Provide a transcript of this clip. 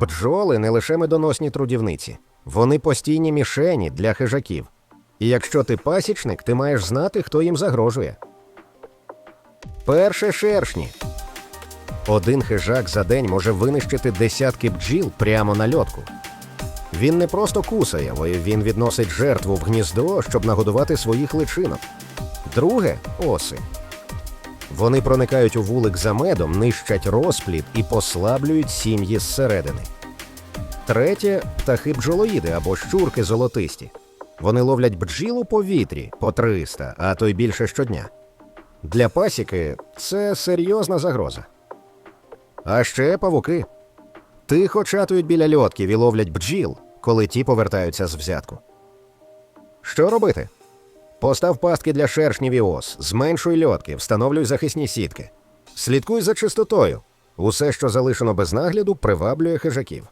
Бджоли не лише медоносні трудівниці, вони постійні мішені для хижаків. І якщо ти пасічник, ти маєш знати, хто їм загрожує. Перше шершні. Один хижак за день може винищити десятки бджіл прямо на льотку. Він не просто кусає, але він відносить жертву в гніздо, щоб нагодувати своїх личинок. Друге оси. Вони проникають у вулик за медом, нищать розплід і послаблюють сім'ї зсередини. Третє птахи бджолоїди або щурки золотисті. Вони ловлять бджіл у повітрі по 300, а то й більше щодня. Для пасіки це серйозна загроза. А ще павуки. Тихо чатують біля льотків і ловлять бджіл, коли ті повертаються з взятку. Що робити? Постав пастки для шершнів і ос, зменшуй льотки, встановлюй захисні сітки. Слідкуй за чистотою. Усе, що залишено без нагляду, приваблює хижаків.